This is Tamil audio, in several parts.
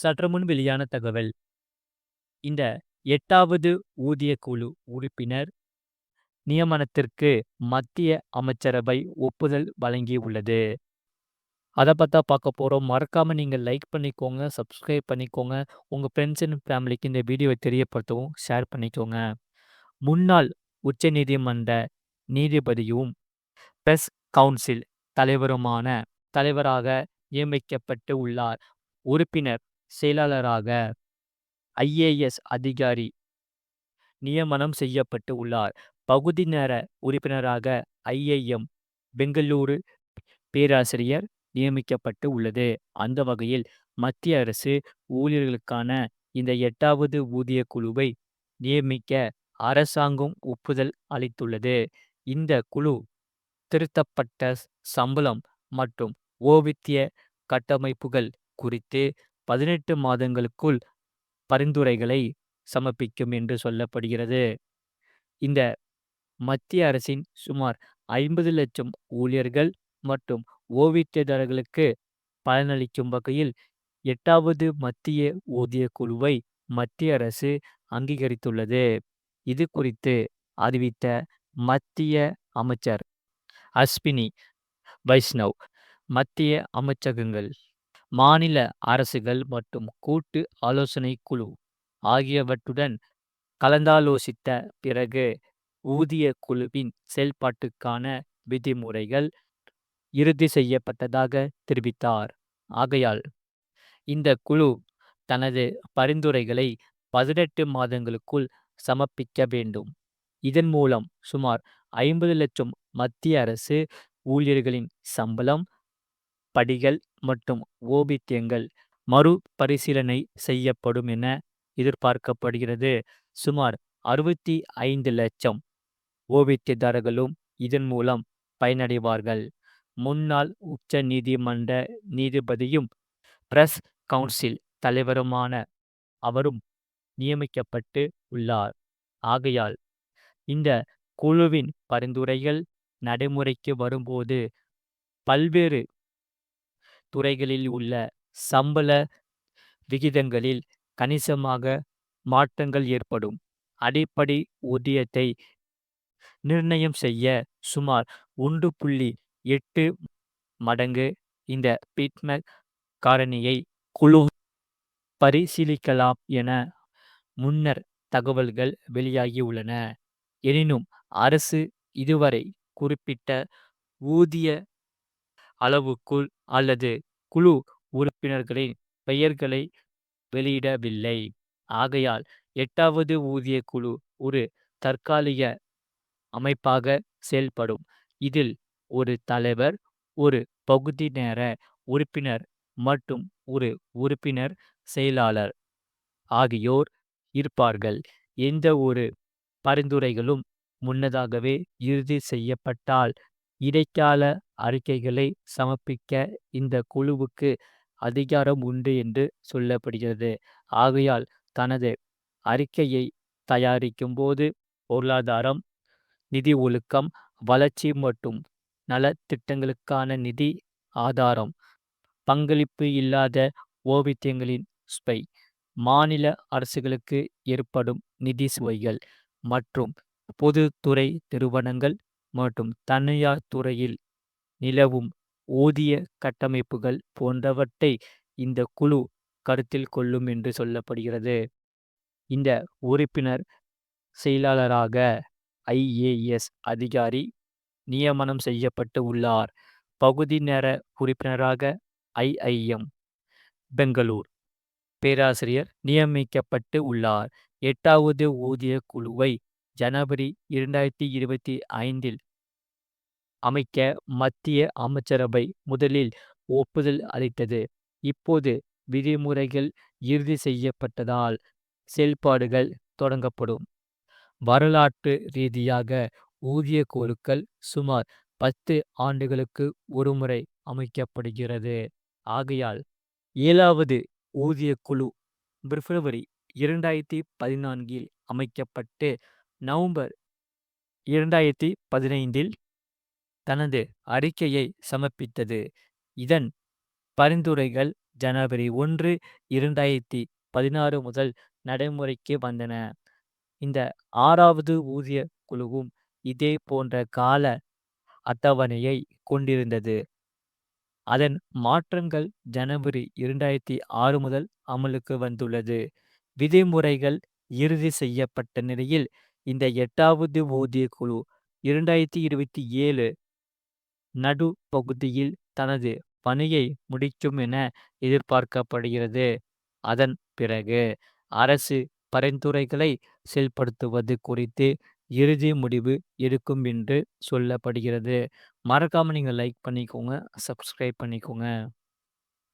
சற்று முன் வெளியான தகவல் இந்த எட்டாவது ஊதிய குழு உறுப்பினர் நியமனத்திற்கு மத்திய அமைச்சரவை ஒப்புதல் வழங்கியுள்ளது. அதை பார்த்தா பார்க்க போகிறோம் மறக்காமல் நீங்கள் லைக் பண்ணிக்கோங்க, சப்ஸ்கிரைப் பண்ணிக்கோங்க. உங்கள் ஃப்ரெண்ட்ஸ் அண்ட் ஃபேமிலிக்கு இந்த வீடியோவை தெரியப்படுத்தவும் ஷேர் பண்ணிக்கோங்க. முன்னாள் உச்சநீதிமன்ற நீதிபதியும், பிரஸ் கவுன்சில் தலைவருமான தலைவராக நியமிக்கப்பட்டு உள்ளார். உறுப்பினர் செயலாளராக ஐஏஎஸ் அதிகாரி நியமனம் செய்யப்பட்டு உள்ளார். பகுதி நேர உறுப்பினராக ஐஐஎம் பெங்களூரு பேராசிரியர் நியமிக்கப்பட்டு உள்ளது. அந்த வகையில் மத்திய அரசு ஊழியர்களுக்கான இந்த எட்டாவது ஊதிய குழுவை நியமிக்க அரசாங்கம் ஒப்புதல் அளித்துள்ளது. இந்த குழு திருத்தப்பட்ட சம்பளம் மற்றும் ஓவித்திய கட்டமைப்புகள் குறித்து பதினெட்டு மாதங்களுக்குள் பரிந்துரைகளை சமர்ப்பிக்கும் என்று சொல்லப்படுகிறது. இந்த மத்திய அரசின் சுமார் ஐம்பது லட்சம் ஊழியர்கள் மற்றும் ஓவியதாரர்களுக்கு பலனளிக்கும் வகையில் எட்டாவது மத்திய ஊதிய குழுவை மத்திய அரசு அங்கீகரித்துள்ளது. இது குறித்து அறிவித்த மத்திய அமைச்சர் அஸ்வினி வைஷ்ணவ், மத்திய அமைச்சகங்கள், மாநில அரசுகள் மற்றும் கூட்டு ஆலோசனைக் குழு ஆகியவற்றுடன் கலந்தாலோசித்த பிறகு ஊதியக் குழுவின் செயல்பாட்டுக்கான விதிமுறைகள் இறுதி செய்யப்பட்டதாக தெரிவித்தார். ஆகையால் இந்த குழு தனது பரிந்துரைகளை பதினெட்டு மாதங்களுக்குள் சமர்ப்பிக்க வேண்டும். இதன் மூலம் சுமார் ஐம்பது லட்சம் மத்திய அரசு ஊழியர்களின் சம்பளம், படிகள் மற்றும் ஓபித்தியங்கள் மறுபரிசீலனை செய்யப்படும் என எதிர்பார்க்கப்படுகிறது. சுமார் அறுபத்தி ஐந்து லட்சம் ஓய்வூதியதாரர்களும் இதன் மூலம் பயனடைவார்கள். முன்னாள் உச்ச நீதிமன்ற நீதிபதியும், பிரஸ் கவுன்சில் தலைவருமான அவரும் நியமிக்கப்பட்டு உள்ளார். ஆகையால் இந்த குழுவின் பரிந்துரைகள் நடைமுறைக்கு வரும்போது பல்வேறு துறைகளில் உள்ள சம்பள விகிதங்களில் கணிசமாக மாற்றங்கள் ஏற்படும். அடிப்படை ஊதியத்தை நிர்ணயம் செய்ய சுமார் ஒன்று புள்ளி எட்டு மடங்கு இந்த பிட்மேக் காரணியை குழு பரிசீலிக்கலாம் என முன்னர் தகவல்கள் வெளியாகியுள்ளன. எனினும் அரசு இதுவரை குறிப்பிட்ட ஊதிய அளவுக்குள் அல்லது குழு உறுப்பினர்களின் பெயர்களை வெளியிடவில்லை. ஆகையால் எட்டாவது ஊதிய குழு ஒரு தற்காலிக அமைப்பாக செயல்படும். இதில் ஒரு தலைவர், ஒரு பகுதி நேர உறுப்பினர் மற்றும் ஒரு உறுப்பினர் செயலாளர் ஆகியோர் இருப்பார்கள். எந்த ஒரு பரிந்துரைகளும் முன்னதாகவே இறுதி செய்யப்பட்டால் இடைக்கால அறிக்கைகளை சமர்ப்பிக்க இந்த குழுவுக்கு அதிகாரம் உண்டு என்று சொல்லப்படுகிறது. ஆகையால் தனது அறிக்கையை தயாரிக்கும் போது பொருளாதாரம், நிதி ஒழுக்கம், வளர்ச்சி மற்றும் நலத்திட்டங்களுக்கான நிதி ஆதாரம், பங்களிப்பு இல்லாத ஓவியத்தியங்களின் ஸ்பை, மாநில அரசுகளுக்கு ஏற்படும் நிதி சுவைகள் மற்றும் பொதுத்துறை நிறுவனங்கள் மற்றும் தனியார் துறையில் நிலவும் ஊதிய கட்டமைப்புகள் போன்றவற்றை இந்த குழு கருத்தில் கொள்ளும் என்று சொல்லப்படுகிறது. இந்த உறுப்பினர் செயலாளராக ஐஏஎஸ் அதிகாரி நியமனம் செய்யப்பட்டு உள்ளார். பகுதி நேர உறுப்பினராக ஐஐஎம் பெங்களூர் பேராசிரியர் நியமிக்கப்பட்டு உள்ளார். எட்டாவது ஊதிய குழுவை ஜனவரி இரண்டாயிரத்தி இருபத்தி ஐந்தில் அமைக்க மத்திய அமைச்சரவை முதலில் ஒப்புதல் அளித்தது. இப்போது விதிமுறைகள் இறுதி செய்யப்பட்டதால் செயல்பாடுகள் தொடங்கப்படும். வரலாற்று ரீதியாக ஊதியக் குழுக்கள் சுமார் பத்து ஆண்டுகளுக்கு ஒருமுறை அமைக்கப்படுகிறது. ஆகையால் ஏழாவது ஊதியக் குழு பிப்ரவரி இரண்டாயிரத்தி பதினான்கில் அமைக்கப்பட்டு நவம்பர் இரண்டாயிரத்தி பதினைந்தில் தனது அறிக்கையை சமர்ப்பித்தது. இதன் பரிந்துரைகள் ஜனவரி ஒன்று இரண்டாயிரத்தி பதினாறு முதல் நடைமுறைக்கு வந்தன. இந்த ஆறாவது ஊதிய குழுவும் இதே போன்ற கால அட்டவணையை கொண்டிருந்தது. அதன் மாற்றங்கள் ஜனவரி இரண்டாயிரத்தி ஆறு முதல் அமலுக்கு வந்துள்ளது. விதிமுறைகள் இறுதி செய்யப்பட்ட நிலையில் இந்த எட்டாவது ஊதிய குழு இரண்டாயிரத்தி இருபத்தி ஏழு நடு பகுதியில் தனது பணியை முடிக்கும் என எதிர்பார்க்கப்படுகிறது. அதன் பிறகு அரசு பரிந்துரைகளை செயல்படுத்துவது குறித்து இறுதி முடிவு எடுக்கும் என்று சொல்லப்படுகிறது. மறக்காம நீங்கள் லைக் பண்ணிக்கோங்க சப்ஸ்கிரைப் பண்ணிக்கோங்க.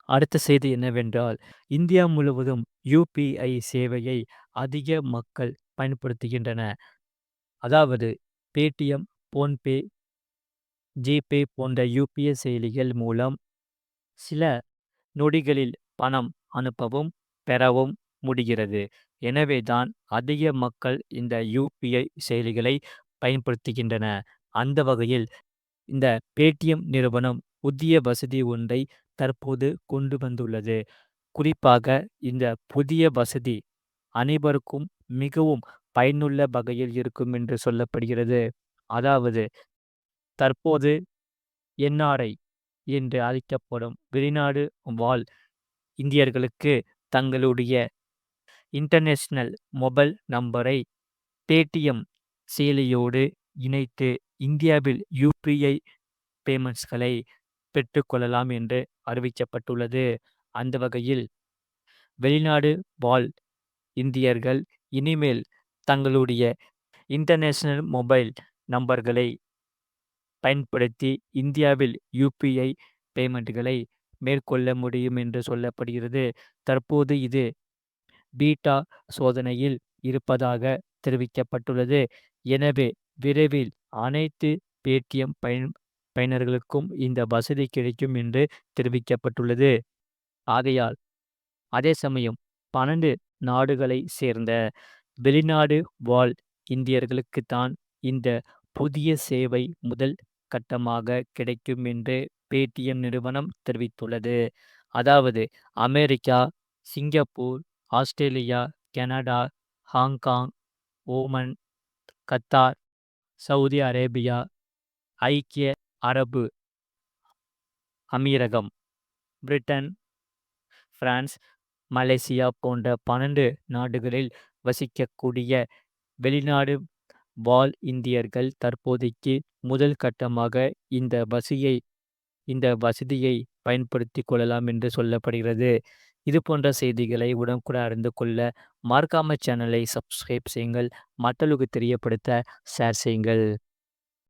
அடுத்த செய்தி என்னவென்றால் இந்தியா முழுவதும் யூபிஐ சேவையை அதிக மக்கள் பயன்படுத்துகின்றன அதாவது பேடிஎம் போன்பே ஜிபே போன்ற யூபிஎஸ் செயலிகள் மூலம் சில நொடிகளில் பணம் அனுப்பவும் பெறவும் முடிகிறது. எனவேதான் அதிக மக்கள் இந்த யூபிஐ செயலிகளை பயன்படுத்துகின்றன. அந்த வகையில் இந்த பேடிஎம் நிறுவனம் புதிய வசதி ஒன்றை தற்போது கொண்டு வந்துள்ளது. குறிப்பாக இந்த புதிய வசதி அனைவருக்கும் மிகவும் பயனுள்ள வகையில் இருக்கும் என்று சொல்லப்படுகிறது. அதாவது தற்போது என்ஆர்ஐ என்று அழைக்கப்படும் வெளிநாடு வாழ் இந்தியர்களுக்கு தங்களுடைய இன்டர்நேஷ்னல் மொபைல் நம்பரை பேடிஎம் செயலியோடு இணைத்து இந்தியாவில் யூபிஐ பேமெண்ட்ஸ்களை பெற்றுக்கொள்ளலாம் என்று அறிவிக்கப்பட்டுள்ளது. அந்த வகையில் வெளிநாடு வாழ் இந்தியர்கள் இனிமேல் தங்களுடைய இன்டர்நேஷனல் மொபைல் நம்பர்களை பயன்படுத்தி இந்தியாவில் யூபிஐ பேமெண்ட்களை மேற்கொள்ள முடியும் என்று சொல்லப்படுகிறது. தற்போது இது பீட்டா சோதனையில் இருப்பதாக தெரிவிக்கப்பட்டுள்ளது. எனவே விரைவில் அனைத்து பேடிஎம் பயன் பயனர்களுக்கும் இந்த வசதி கிடைக்கும் என்று தெரிவிக்கப்பட்டுள்ளது. ஆகையால் அதே சமயம் பன்னெண்டு நாடுகளை சேர்ந்த வெளிநாடு வாழ் இந்தியர்களுக்குத்தான் இந்த புதிய சேவை முதல் கட்டமாக கிடைக்கும் என்று பேடிஎம் நிறுவனம் தெரிவித்துள்ளது. அதாவது America Singapore Australia Canada Hong Kong Oman Qatar Saudi Arabia ஐக்கிய அரபு அமீரகம் பிரிட்டன் பிரான்ஸ் மலேசியா போன்ற பன்னெண்டு நாடுகளில் வசிக்கக்கூடிய வெளிநாடு வாழ் இந்தியர்கள் தற்போதைக்கு முதல் கட்டமாக இந்த வசியை இந்த வசதியை பயன்படுத்தி கொள்ளலாம் என்று சொல்லப்படுகிறது. இது போன்ற செய்திகளை உடனுக்குடன் அறிந்து கொள்ள மறக்காம சேனலை சப்ஸ்கிரைப் செய்யுங்கள். மற்றவர்களுக்கு தெரியப்படுத்த ஷேர் செய்யுங்கள்.